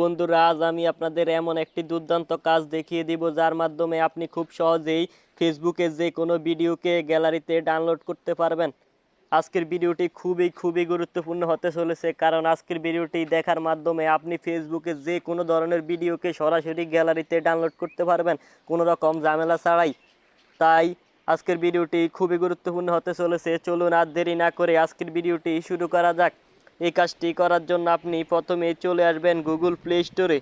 বন্ধুরা, আজ আমি আপনাদের এমন একটি দুর্দান্ত কাজ দেখিয়ে দিব, যার মাধ্যমে আপনি খুব সহজেই ফেসবুকে যে কোনো ভিডিওকে গ্যালারিতে ডাউনলোড করতে পারবেন। আজকের ভিডিওটি খুবই খুবই গুরুত্বপূর্ণ হতে চলেছে, কারণ আজকের ভিডিওটি দেখার মাধ্যমে আপনি ফেসবুকে যে কোনো ধরনের ভিডিওকে সরাসরি গ্যালারিতে ডাউনলোড করতে পারবেন, কোনো রকম ঝামেলা ছাড়াই। তাই আজকের ভিডিওটি খুবই গুরুত্বপূর্ণ হতে চলেছে, চলুন আর দেরি না করে আজকের ভিডিওটি শুরু করা যাক। এই কাজটি করার জন্য আপনি প্রথমে চলে আসবেন গুগল প্লে স্টোরে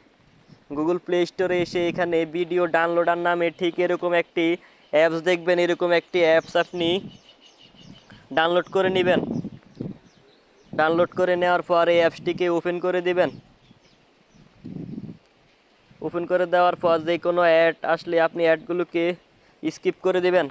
গুগল প্লে স্টোরে এসে এখানে ভিডিও ডাউনলোডার নামে ঠিক এরকম একটি অ্যাপস দেখবেন, এরকম একটি অ্যাপস আপনি ডাউনলোড করে নেবেন। ডাউনলোড করে নেওয়ার পর এই অ্যাপসটিকে ওপেন করে দিবেন। ওপেন করে দেওয়ার পর যে কোনো অ্যাড আসলে আপনি অ্যাডগুলোকে স্কিপ করে দিবেন।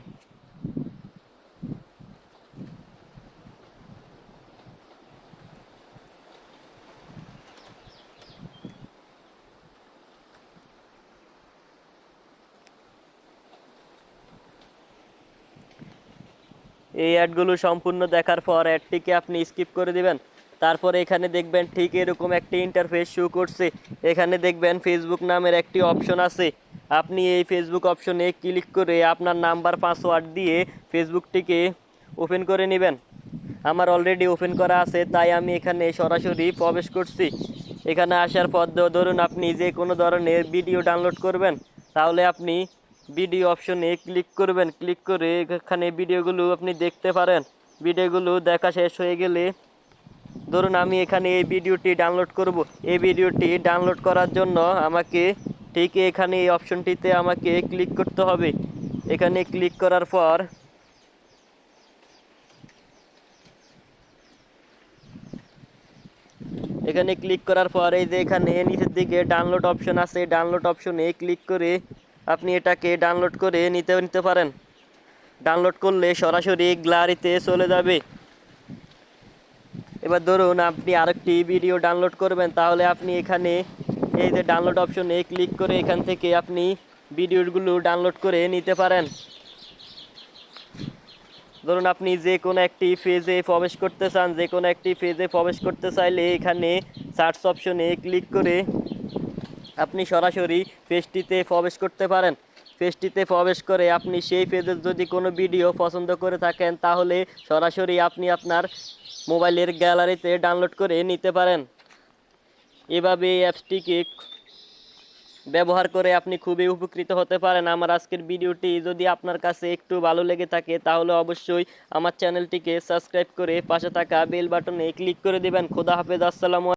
এই অ্যাডগুলো সম্পূর্ণ দেখার পর অ্যাডটিকে আপনি স্কিপ করে দিবেন। তারপরে এখানে দেখবেন ঠিক এরকম একটি ইন্টারফেস শো করছে। এখানে দেখবেন ফেসবুক নামের একটি অপশন আছে। আপনি এই ফেসবুক অপশনে ক্লিক করে আপনার নাম্বার পাসওয়ার্ড দিয়ে ফেসবুকটিকে ওপেন করে নেবেন। আমার অলরেডি ওপেন করা আছে, তাই আমি এখানে সরাসরি প্রবেশ করছি। এখানে আসার পর ধরুন আপনি যে কোনো ধরনের ভিডিও ডাউনলোড করবেন, তাহলে আপনি ভিডিও অপশনে ক্লিক করবেন। ক্লিক করে এখানে ভিডিওগুলো আপনি দেখতে পারেন। ভিডিওগুলো দেখা শেষ হয়ে গেলে ধরুন আমি এখানে এই ভিডিওটি ডাউনলোড করব। এই ভিডিওটি ডাউনলোড করার জন্য আমাকে ঠিক এখানে এই অপশনটিতে আমাকে ক্লিক করতে হবে। এখানে ক্লিক করার পর এখানে ক্লিক করার পর এই যে এখানে নিচের দিকে ডাউনলোড অপশন আছে। ডাউনলোড অপশনে ক্লিক করে আপনি এটাকে ডাউনলোড করে নিতে নিতে পারেন। ডাউনলোড করলে সরাসরি গ্যালারিতে চলে যাবে। এবার ধরুন আপনি আরেকটি ভিডিও ডাউনলোড করবেন, তাহলে আপনি এখানে এই যে ডাউনলোড অপশনে ক্লিক করে এখান থেকে আপনি ভিডিওগুলো ডাউনলোড করে নিতে পারেন। ধরুন আপনি যে কোনো একটি পেজে প্রবেশ করতে চান, যে কোনো একটি পেজে প্রবেশ করতে চাইলে এখানে সার্চ অপশনে ক্লিক করে আপনি সরাসরি পেজটিতে প্রবেশ করতে পারেন। পেজটিতে প্রবেশ করে আপনি সেই পেজের যদি কোনো ভিডিও পছন্দ করে থাকেন, তাহলে সরাসরি আপনি আপনার মোবাইলের গ্যালারিতে ডাউনলোড করে নিতে পারেন। এভাবে এই অ্যাপসটিকে ব্যবহার করে আপনি খুবই উপকৃত হতে পারেন। আমার আজকের ভিডিওটি যদি আপনার কাছে একটু ভালো লেগে থাকে, তাহলে অবশ্যই আমার চ্যানেলটিকে সাবস্ক্রাইব করে পাশে থাকা বেল বাটনে ক্লিক করে দেবেন। খোদা হাফেজ, আসসালামু